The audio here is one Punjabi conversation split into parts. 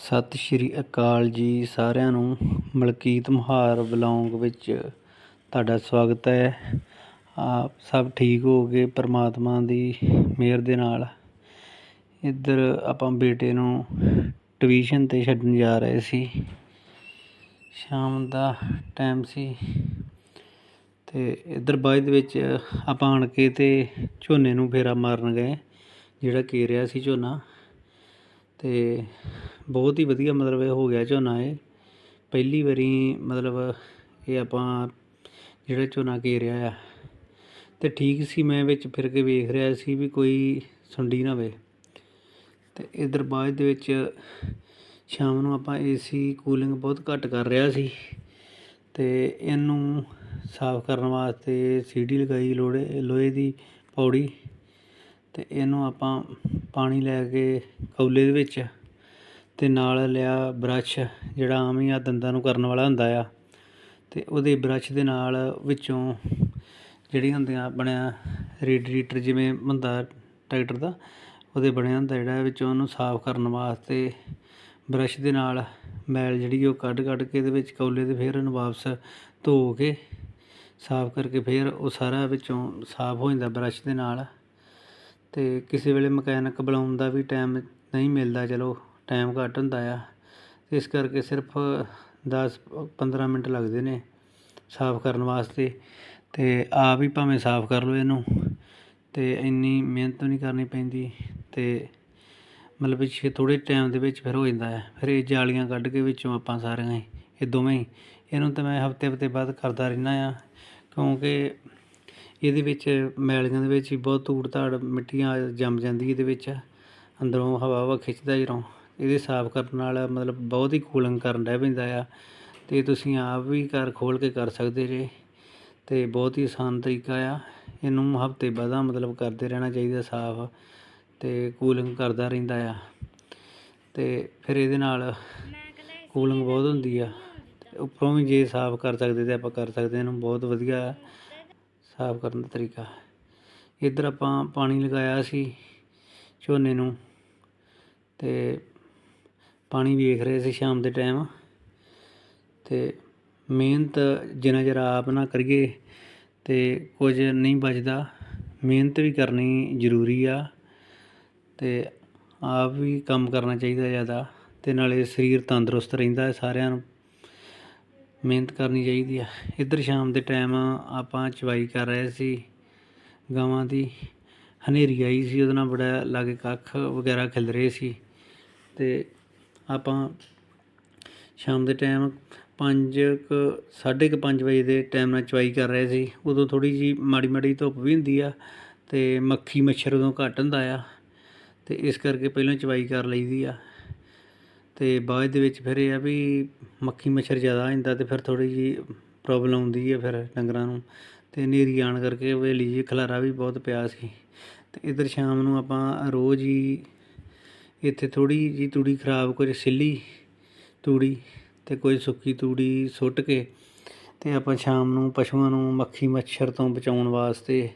ਸਤਿ ਸ਼੍ਰੀ ਅਕਾਲ ਜੀ ਸਾਰਿਆਂ ਨੂੰ। ਮਲਕੀਤ ਮੁਹਾਰ ਬਲੌਂਗ ਵਿੱਚ ਤੁਹਾਡਾ ਸਵਾਗਤ ਹੈ। ਆਪ ਸਭ ਠੀਕ ਹੋ ਗਏ ਪ੍ਰਮਾਤਮਾ ਦੀ ਮਿਹਰ ਦੇ ਨਾਲ। ਇੱਧਰ ਆਪਾਂ ਬੇਟੇ ਨੂੰ ਟਿਊਸ਼ਨ ਤੇ ਛੱਡਣ ਜਾ ਰਹੇ ਸੀ। ਸ਼ਾਮ ਦਾ ਟਾਈਮ ਸੀ ਤੇ ਇੱਧਰ ਬਾਅਦ ਵਿੱਚ ਆਪਾਂ ਆਣ ਕੇ ਤੇ ਝੋਨੇ ਨੂੰ ਫੇਰਾ ਮਾਰਨ ਗਏ, ਜਿਹੜਾ ਕੇਰਿਆ ਸੀ ਝੋਨਾ। ਅਤੇ ਬਹੁਤ ਹੀ ਵਧੀਆ ਮਤਲਬ ਇਹ ਹੋ ਗਿਆ ਝੋਨਾ ਇਹ। ਪਹਿਲੀ ਵਾਰੀ ਮਤਲਬ ਇਹ ਆਪਾਂ ਜਿਹੜਾ ਝੋਨਾ ਘੇਰਿਆ ਆ ਅਤੇ ਠੀਕ ਸੀ ਮੈਂ ਵਿੱਚ ਫਿਰ ਕੇ ਵੇਖ ਰਿਹਾ ਸੀ ਵੀ ਕੋਈ ਸੁੰਡੀ ਨਾ ਹੋਵੇ। ਅਤੇ ਇਧਰ ਬਾਅਦ ਦੇ ਵਿੱਚ ਸ਼ਾਮ ਨੂੰ ਆਪਾਂ ਏਸੀ ਕੂਲਿੰਗ ਬਹੁਤ ਘੱਟ ਕਰ ਰਿਹਾ ਸੀ। ਤੇ ਇਹਨੂੰ ਸਾਫ਼ ਕਰਨ ਵਾਸਤੇ ਸੀਡੀ ਲਗਾਈ ਲੋੜੇ ਲੋਹੇ ਦੀ ਪੌੜੀ। ਅਤੇ ਇਹਨੂੰ ਆਪਾਂ ਪਾਣੀ ਲੈ ਕੇ ਕੌਲੇ ਦੇ ਵਿੱਚ ਅਤੇ ਨਾਲ ਲਿਆ ਬਰੱਸ਼, ਜਿਹੜਾ ਆਮ ਹੀ ਆ ਦੰਦਾਂ ਨੂੰ ਕਰਨ ਵਾਲਾ ਹੁੰਦਾ ਆ। ਅਤੇ ਉਹਦੇ ਬਰੱਸ਼ ਦੇ ਨਾਲ ਵਿੱਚੋਂ ਜਿਹੜੀ ਹੁੰਦੀਆਂ ਬਣਿਆ ਰੇਡੀਏਟਰ ਜਿਵੇਂ ਹੁੰਦਾ ਟਰੈਕਟਰ ਦਾ, ਉਹਦੇ ਬਣਿਆ ਹੁੰਦਾ ਜਿਹੜਾ ਵਿੱਚੋਂ ਉਹਨੂੰ ਸਾਫ਼ ਕਰਨ ਵਾਸਤੇ ਬਰੱਸ਼ ਦੇ ਨਾਲ ਮੈਲ ਜਿਹੜੀ ਉਹ ਕੱਢ ਕੱਢ ਕੇ ਇਹਦੇ ਵਿੱਚ ਕੌਲੇ ਤੇ ਫਿਰ ਉਹਨੂੰ ਵਾਪਸ ਧੋ ਕੇ ਸਾਫ਼ ਕਰਕੇ ਫਿਰ ਉਹ ਸਾਰਾ ਵਿੱਚੋਂ ਸਾਫ਼ ਹੋ ਜਾਂਦਾ ਬਰੱਸ਼ ਦੇ ਨਾਲ। ਅਤੇ ਕਿਸੇ ਵੇਲੇ ਮਕੈਨਿਕ ਬੁਲਾਉਣ ਦਾ ਵੀ ਟਾਈਮ ਨਹੀਂ ਮਿਲਦਾ, ਚਲੋ ਟਾਈਮ ਘੱਟ ਹੁੰਦਾ ਆ। ਇਸ ਕਰਕੇ ਸਿਰਫ 10 15 ਮਿੰਟ ਲੱਗਦੇ ਨੇ ਸਾਫ਼ ਕਰਨ ਵਾਸਤੇ ਅਤੇ ਆਪ ਹੀ ਭਾਵੇਂ ਸਾਫ਼ ਕਰ ਲਓ ਇਹਨੂੰ ਅਤੇ ਇੰਨੀ ਮਿਹਨਤ ਨਹੀਂ ਕਰਨੀ ਪੈਂਦੀ ਅਤੇ ਮਤਲਬ ਪਿੱਛੇ ਥੋੜੇ ਟਾਈਮ ਦੇ ਵਿੱਚ ਫਿਰ ਹੋ ਜਾਂਦਾ ਹੈ ਫਿਰ ਇਹ ਜਾਲੀਆਂ ਕੱਢ ਕੇ ਵਿੱਚੋਂ ਆਪਾਂ ਸਾਰੀਆਂ ਹੀ ਇਹ ਦੋਵੇਂ ਹੀ। ਇਹਨੂੰ ਤਾਂ ਮੈਂ ਹਫ਼ਤੇ ਹਫ਼ਤੇ ਬਾਅਦ ਕਰਦਾ ਰਹਿੰਦਾ ਹਾਂ ਕਿਉਂਕਿ ਇਹਦੇ ਵਿੱਚ ਮੈਲੀਆਂ ਦੇ ਵਿੱਚ ਹੀ ਬਹੁਤ ਧੂੜ ਧਾੜ ਮਿੱਟੀਆਂ ਜੰਮ ਜਾਂਦੀ ਇਹਦੇ ਵਿੱਚ। ਅੰਦਰੋਂ ਹਵਾ ਹਵਾ ਖਿੱਚਦਾ ਜਦੋਂ ਇਹਦੇ ਸਾਫ਼ ਕਰਨ ਨਾਲ ਮਤਲਬ ਬਹੁਤ ਹੀ ਕੂਲਿੰਗ ਕਰਨ ਰਹਿ ਪੈਂਦਾ ਆ। ਅਤੇ ਤੁਸੀਂ ਆਪ ਵੀ ਘਰ ਖੋਲ੍ਹ ਕੇ ਕਰ ਸਕਦੇ ਜੇ। ਅਤੇ ਬਹੁਤ ਹੀ ਆਸਾਨ ਤਰੀਕਾ ਆ। ਇਹਨੂੰ ਹਫ਼ਤੇ ਬਾਅਦ ਮਤਲਬ ਕਰਦੇ ਰਹਿਣਾ ਚਾਹੀਦਾ ਸਾਫ਼ ਅਤੇ ਕੂਲਿੰਗ ਕਰਦਾ ਰਹਿੰਦਾ ਆ। ਅਤੇ ਫਿਰ ਇਹਦੇ ਨਾਲ ਕੂਲਿੰਗ ਬਹੁਤ ਹੁੰਦੀ ਆ। ਉੱਪਰੋਂ ਵੀ ਜੇ ਸਾਫ਼ ਕਰ ਸਕਦੇ ਤਾਂ ਆਪਾਂ ਕਰ ਸਕਦੇ ਇਹਨੂੰ ਬਹੁਤ ਵਧੀਆ ਸਾਫ਼ ਕਰਨ ਦਾ ਤਰੀਕਾ। ਇੱਧਰ ਆਪਾਂ ਪਾਣੀ ਲਗਾਇਆ ਸੀ ਝੋਨੇ ਨੂੰ ਤੇ ਪਾਣੀ ਵੇਖ ਰਹੇ ਸੀ ਸ਼ਾਮ ਦੇ ਟਾਈਮ। ਤੇ ਮਿਹਨਤ ਜਿੰਨਾ ਚਿਰ ਆਪ ਨਾ ਕਰੀਏ ਤੇ ਕੁਝ ਨਹੀਂ ਬਚਦਾ, ਮਿਹਨਤ ਵੀ ਕਰਨੀ ਜ਼ਰੂਰੀ ਆ ਤੇ ਆਪ ਵੀ ਕੰਮ ਕਰਨਾ ਚਾਹੀਦਾ ਜ਼ਿਆਦਾ ਅਤੇ ਨਾਲੇ ਸਰੀਰ ਤੰਦਰੁਸਤ ਰਹਿੰਦਾ ਸਾਰਿਆਂ ਨੂੰ। ਮਿਹਨਤ ਕਰਨੀ ਚਾਹੀਦੀ ਆ। ਇੱਧਰ ਸ਼ਾਮ ਦੇ ਟਾਈਮ ਆਪਾਂ ਚਵਾਈ ਕਰ ਰਹੇ ਸੀ ਗਾਵਾਂ ਦੀ। ਹਨੇਰੀ ਆਈ ਸੀ, ਉਹਦੇ ਨਾਲ ਬੜਾ ਲਾਗੇ ਕੱਖ ਵਗੈਰਾ ਖਿਲ ਰਹੇ ਸੀ। ਤੇ ਆਪਾਂ ਸ਼ਾਮ ਦੇ ਟਾਈਮ ਪੰਜ ਕੁ, ਸਾਢੇ ਕੁ ਪੰਜ ਵਜੇ ਦੇ ਟਾਈਮ ਨਾਲ ਚਵਾਈ ਕਰ ਰਹੇ ਸੀ। ਉਦੋਂ ਥੋੜੀ ਜੀ ਮਾੜੀ ਮਾੜੀ ਧੁੱਪ ਵੀ ਹੁੰਦੀ ਆ ਤੇ ਮੱਖੀ ਮੱਛਰ ਉਦੋਂ ਘੱਟ ਹੁੰਦਾ ਆ। ਤੇ ਇਸ ਕਰਕੇ ਪਹਿਲਾਂ ਚਵਾਈ ਕਰ ਲਈਦੀ ਆ। ਅਤੇ ਬਾਅਦ ਦੇ ਵਿੱਚ ਫਿਰ ਇਹ ਆ ਵੀ ਮੱਖੀ ਮੱਛਰ ਜ਼ਿਆਦਾ ਆ ਜਾਂਦਾ ਅਤੇ ਫਿਰ ਥੋੜ੍ਹੀ ਜਿਹੀ ਪ੍ਰੋਬਲਮ ਆਉਂਦੀ ਹੈ ਫਿਰ ਡੰਗਰਾਂ ਨੂੰ ਅਤੇ ਹਨੇਰੀ ਆਉਣ ਕਰਕੇ ਹਵੇਲੀ ਜੀ ਖਲਾਰਾ ਵੀ ਬਹੁਤ ਪਿਆ ਸੀ। ਅਤੇ ਇੱਧਰ ਸ਼ਾਮ ਨੂੰ ਆਪਾਂ ਰੋਜ਼ ਹੀ ਇੱਥੇ ਥੋੜ੍ਹੀ ਜਿਹੀ ਤੂੜੀ ਖਰਾਬ ਕੁਝ ਸਿੱਲੀ ਤੂੜੀ ਅਤੇ ਕੋਈ ਸੁੱਕੀ ਤੂੜੀ ਸੁੱਟ ਕੇ ਅਤੇ ਆਪਾਂ ਸ਼ਾਮ ਨੂੰ ਪਸ਼ੂਆਂ ਨੂੰ ਮੱਖੀ ਮੱਛਰ ਤੋਂ ਬਚਾਉਣ ਵਾਸਤੇ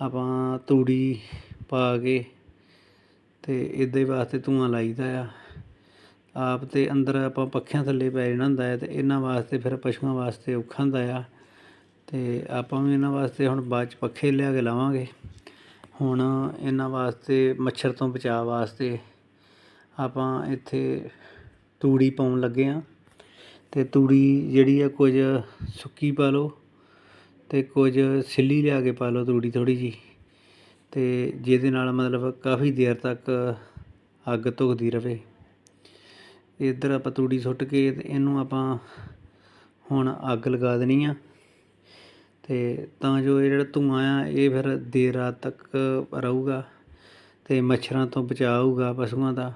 ਆਪਾਂ ਤੂੜੀ ਪਾ ਕੇ ਅਤੇ ਇਹਦੇ ਹੀ ਵਾਸਤੇ ਧੂਆਂ ਲਾਈਦਾ ਆ। ਆਪ ਤੇ ਅੰਦਰ ਆਪਾਂ ਪੱਖਿਆਂ ਥੱਲੇ ਪੈ ਜਾਣਾ ਹੁੰਦਾ ਹੈ ਤੇ ਇਹਨਾਂ ਵਾਸਤੇ ਫਿਰ ਪਸ਼ੂਆਂ ਵਾਸਤੇ ਔਖਾ ਹੁੰਦਾ ਆ। ਤੇ ਆਪਾਂ ਵੀ ਇਹਨਾਂ ਵਾਸਤੇ ਹੁਣ ਬਾਅਦ ਚ ਪੱਖੇ ਲਿਆ ਕੇ ਲਾਵਾਂਗੇ। ਹੁਣ ਇਹਨਾਂ ਵਾਸਤੇ ਮੱਛਰ ਤੋਂ ਬਚਾਅ ਵਾਸਤੇ ਆਪਾਂ ਇੱਥੇ ਤੂੜੀ ਪਾਉਣ ਲੱਗੇ ਆ ਤੇ ਤੂੜੀ ਜਿਹੜੀ ਆ ਕੁਝ ਸੁੱਕੀ ਪਾ ਲਓ ਤੇ ਕੁਝ ਸਿੱਲੀ ਲਿਆ ਕੇ ਪਾ ਲਓ ਤੂੜੀ ਥੋੜੀ ਜੀ ਤੇ ਜਿਹਦੇ ਨਾਲ ਮਤਲਬ ਕਾਫੀ ਦੇਰ ਤੱਕ ਅੱਗ ਧੁਖਦੀ ਰਵੇ। ਇੱਧਰ ਆਪਾਂ ਤੂੜੀ ਸੁੱਟ ਕੇ ਤੇ ਇਹਨੂੰ ਆਪਾਂ ਹੁਣ ਅੱਗ ਲਗਾ ਦੇਣੀ ਆ। ਤੇ ਤਾਂ ਜੋ ਇਹ ਜਿਹੜਾ ਧੂਆਂ ਆ, ਇਹ ਫਿਰ ਦੇਰ ਰਾਤ ਤੱਕ ਰਹੂਗਾ ਤੇ ਮੱਛਰਾਂ ਤੋਂ ਬਚਾਊਗਾ ਪਸ਼ੂਆਂ ਦਾ।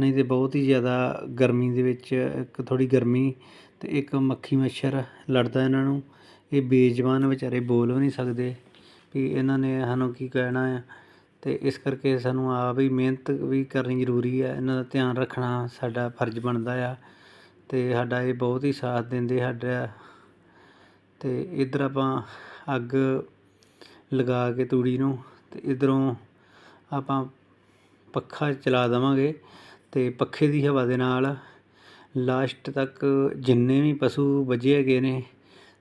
ਨਹੀਂ ਤੇ ਬਹੁਤ ਹੀ ਜ਼ਿਆਦਾ ਗਰਮੀ ਦੇ ਵਿੱਚ, ਇੱਕ ਥੋੜੀ ਗਰਮੀ ਤੇ ਇੱਕ ਮੱਖੀ ਮੱਛਰ ਲੜਦਾ ਇਹਨਾਂ ਨੂੰ। ਇਹ ਬੇਜ਼ਬਾਨ ਵਿਚਾਰੇ ਬੋਲ ਵੀ ਨਹੀਂ ਸਕਦੇ ਵੀ ਇਹਨਾਂ ਨੇ ਸਾਨੂੰ ਕੀ ਕਹਿਣਾ ਆ। ਅਤੇ ਇਸ ਕਰਕੇ ਸਾਨੂੰ ਆਪ ਹੀ ਮਿਹਨਤ ਵੀ ਕਰਨੀ ਜ਼ਰੂਰੀ ਹੈ। ਇਹਨਾਂ ਦਾ ਧਿਆਨ ਰੱਖਣਾ ਸਾਡਾ ਫਰਜ਼ ਬਣਦਾ ਆ ਅਤੇ ਸਾਡਾ ਇਹ ਬਹੁਤ ਹੀ ਸਾਥ ਦਿੰਦੇ ਸਾਡਾ ਅਤੇ ਇੱਧਰ ਆਪਾਂ ਅੱਗ ਲਗਾ ਕੇ ਤੂੜੀ ਨੂੰ ਅਤੇ ਇੱਧਰੋਂ ਆਪਾਂ ਪੱਖਾ ਚਲਾ ਦੇਵਾਂਗੇ ਅਤੇ ਪੱਖੇ ਦੀ ਹਵਾ ਦੇ ਨਾਲ ਲਾਸਟ ਤੱਕ ਜਿੰਨੇ ਵੀ ਪਸ਼ੂ ਵੱਜੇ ਹੈਗੇ ਨੇ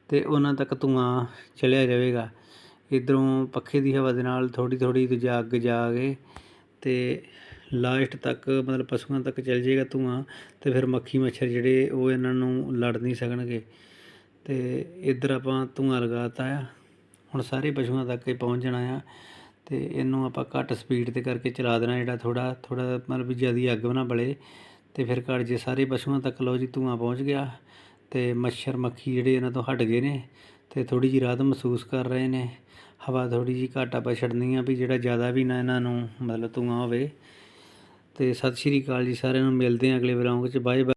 ਅਤੇ ਉਹਨਾਂ ਤੱਕ ਧੂੰਆਂ ਚਲਿਆ ਜਾਵੇਗਾ। ਇੱਧਰੋਂ ਪੱਖੇ ਦੀ ਹਵਾ ਦੇ ਨਾਲ ਥੋੜ੍ਹੀ ਥੋੜ੍ਹੀ ਦੂਜਾ ਅੱਗ ਜਾ ਕੇ ਅਤੇ ਲਾਸਟ ਤੱਕ ਮਤਲਬ ਪਸ਼ੂਆਂ ਤੱਕ ਚੱਲ ਜਾਏਗਾ ਧੂੰਆਂ ਅਤੇ ਫਿਰ ਮੱਖੀ ਮੱਛਰ ਜਿਹੜੇ ਉਹ ਇਹਨਾਂ ਨੂੰ ਲੜ ਨਹੀਂ ਸਕਣਗੇ। ਅਤੇ ਇੱਧਰ ਆਪਾਂ ਧੂੰਆਂ ਲਗਾ ਤਾ ਆ। ਹੁਣ ਸਾਰੇ ਪਸ਼ੂਆਂ ਤੱਕ ਇਹ ਪਹੁੰਚ ਜਾਣਾ ਆ ਅਤੇ ਇਹਨੂੰ ਆਪਾਂ ਘੱਟ ਸਪੀਡ ਤੇ ਕਰਕੇ ਚਲਾ ਦੇਣਾ ਜਿਹੜਾ ਥੋੜ੍ਹਾ ਥੋੜਾ ਮਤਲਬ ਵੀ ਜ਼ਿਆਦਾ ਅੱਗ ਨਾ ਬਲੇ। ਅਤੇ ਫਿਰ ਘਰ ਜੇ ਸਾਰੇ ਪਸ਼ੂਆਂ ਤੱਕ ਲਓ ਜੀ ਧੂੰਆਂ ਪਹੁੰਚ ਗਿਆ। ਅਤੇ ਮੱਛਰ ਮੱਖੀ ਜਿਹੜੇ ਇਹਨਾਂ ਤੋਂ ਹਟ ਗਏ ਨੇ ਅਤੇ ਥੋੜ੍ਹੀ ਜਿਹੀ ਰਾਹਤ ਮਹਿਸੂਸ ਕਰ ਰਹੇ ਨੇ। ਹਵਾ ਥੋੜ੍ਹੀ ਜਿਹੀ ਘੱਟ ਆਪਾਂ ਛੱਡਣੀ ਆ ਵੀ ਜਿਹੜਾ ਜ਼ਿਆਦਾ ਵੀ ਨਾ ਇਹਨਾਂ ਨੂੰ ਮਤਲਬ ਧੂੰਆਂ ਹੋਵੇ। ਅਤੇ ਸਤਿ ਸ਼੍ਰੀ ਅਕਾਲ ਜੀ ਸਾਰਿਆਂ ਨੂੰ, ਮਿਲਦੇ ਹਾਂ ਅਗਲੇ ਵਲੌਗ 'ਚ। Bye bye